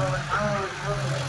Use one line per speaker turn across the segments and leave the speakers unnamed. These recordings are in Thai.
oh, oh, oh.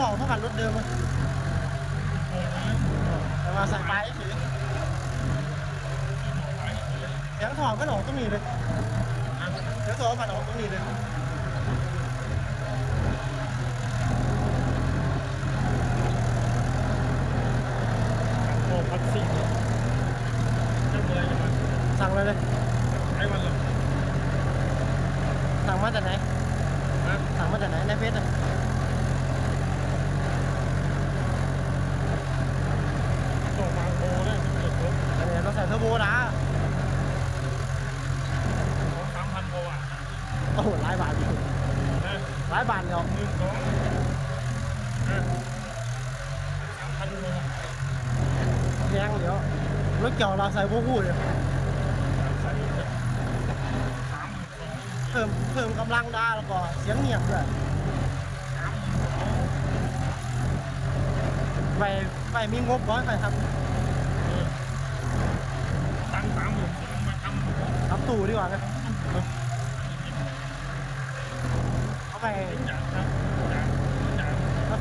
ยังทองเท่ากันรถเดิมมั้ยแต่ว่าใส่ปลายเสียงหองก็หนองต้องมีเลยยังทองผ่านหนองต้องมีเลย
โอ้พัดซิ่งเจ้าเมื่อยยังไง
สั่งเลยเลย
ไอ้วันหรอ
สั่งมาจากไหน
ฮะ
สั่งมาจากไหนในเฟซอะ
ส่งมาโอ้ได้ไม่เกิดครบ
อันนี้เราใส่เทอร์โบนะ
สองสามพันโลอะ
โอ้โหหลายบาทอยู่
นะ
หลายบาทเนึ่
งสองนะสามพันโล
แพงเดี๋ยวรถเกี่ยวเราใส่โบกูเลย
ใส่สาม
เพิ่มเพิ่มกำลังได้แล้วก็เสียงเงียบด้วย
สาม
ไปไปมีงบร้อยไปท
ตังสามหมื่นสองมาทำำ
ทำตู่ดีกว่านะเอาไป
จากนะจากจาก
เรา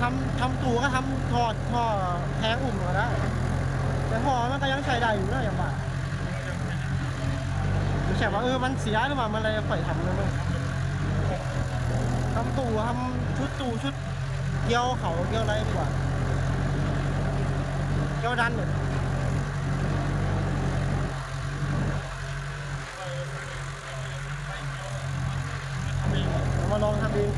ทำทำตู่ก็ทำท่อท่อแทงอุ่มก็ได้แต่ห่อมันก็ยังใช้ได้อยู่นะอย่างว่าไม่ใช่ว่าเออมันเสียหรือเปล่ามันอะไรปล่อยทำเลยมั้งทำตู่ทำชุดตู่ชุดเกี่ยวเขาเกี่ยวอะไรดีกว่าเกี่ยวดันเนี่ย
ทำเอง
เรามาลองทำเอง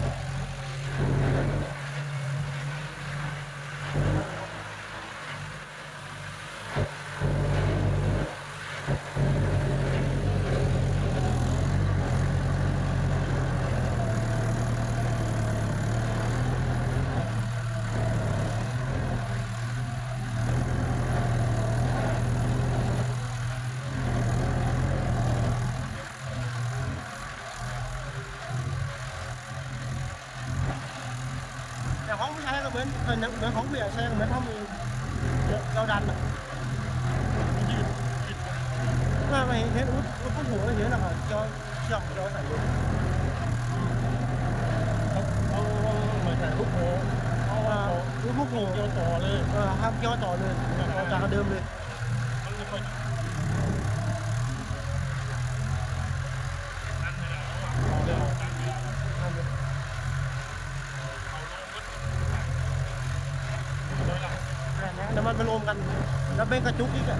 แต่ของผู้ชายก็เหมือนเออเหมือนของผู้ใหญ่ใช้ก็เหมือนทำเองเราดันอะ
ยืดยืด
ไม่ไม่เห็นอุ้ดอุ้ดผู้หัวเยอะนะครับเกี่ยวเชือกเกี่ยวใส่เลย
เขาเขาเหมือนแต่ลูกโป่ง
เอาว่าอุ้ดผู้หัว
เกี่ยวต่อเลย
เออครับเกี่ยวต่อเลยเอาจากเดิมเลย
มันไม่ค่อยนั่นเลยเอาเร็วตั้งเลย
ทำเลย
เอาลงก็เลยละ
แต่เนี้ยเดี๋ยวมันไปรวมกัน แล้วเป็นกระจุกอีกอะ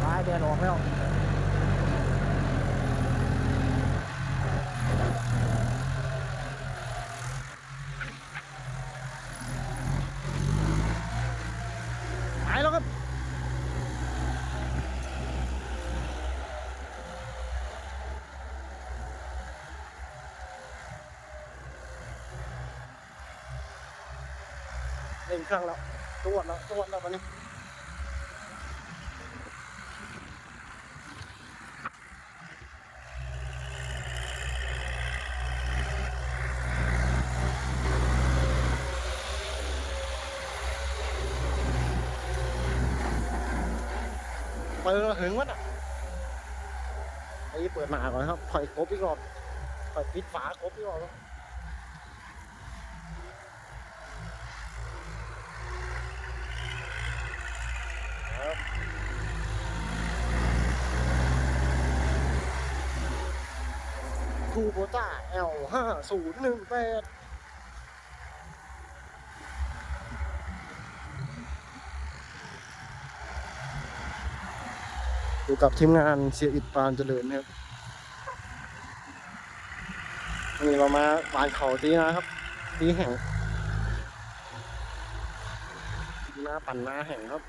ไปแดดออกแล้วไปแล้วครับ ร่งเครื่องแล้วตรวจแล้วตรวจแล้ววันนี้เปิดหึงวะน่ะไอ้เปิดหนาก่อนครับถอยกบอีกรอบถอยปิดฝากบอีกรอบ คูโบต้า L ห้าศูนย์หนึ่งแปดอยู่กับทีมงานเสียอิดปานเจริญนะครับวันนี้เรามาบานเขาตีนะครับตีแห่งตีหน้าปั่นหน้าแห่งครับ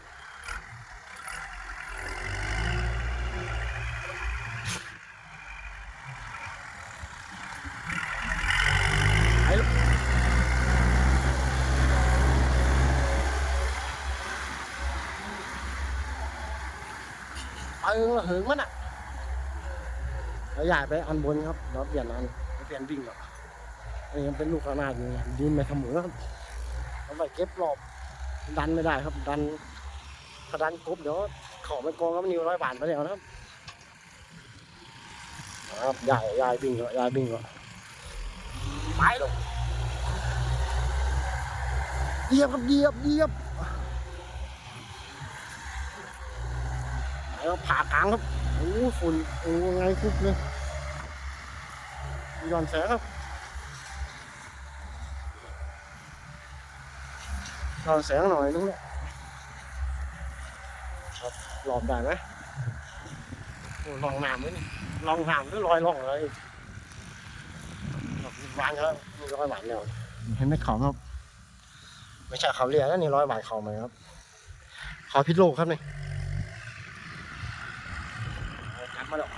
ไปเออเหิงมันอะแล้วยายไปอันบนครับแล้วเปลี่ยนอันเปลี่ยนวิ่งอะอันนี้ยังเป็นลูกระนาดอยู่ดินไม่เสมอครับเอาไปเก็บรอบดันไม่ได้ครับ ดันถ้าดันกบเดี๋ยวของไปกองแล้วมันนิวร้อยบาทไปแล้วนะครับครับยายยายวิ่งก็ย้ายวิ่งก็ไปลูกเหยียบครับเหยียบเหยียบ แล้วผ่ากลางครับโอ้ฝุ่นโอ้ไงคุกเลยย้อนแสงครับย้อนแสงหน่อยนึงเนี่ยครับหลอมได้ไหมโอ้ลองน้ำไหมนี่ลองน้ำหรือลอยล่องเลยวางครับมีร้อยหวานแล้วเห็นไหมเขาครับไม่ใช่เขาเรียกแล้วนี่ร้อยบาทเขาไหมครับเขาพิษโลกครับนี่เอากลับมาแล้ว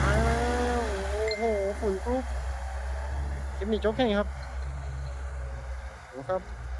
ไปแล้วโอ้โหฝุ่นกรุ๊ป คลิปนี้จบแค่นี้ครับขอบคุณครับ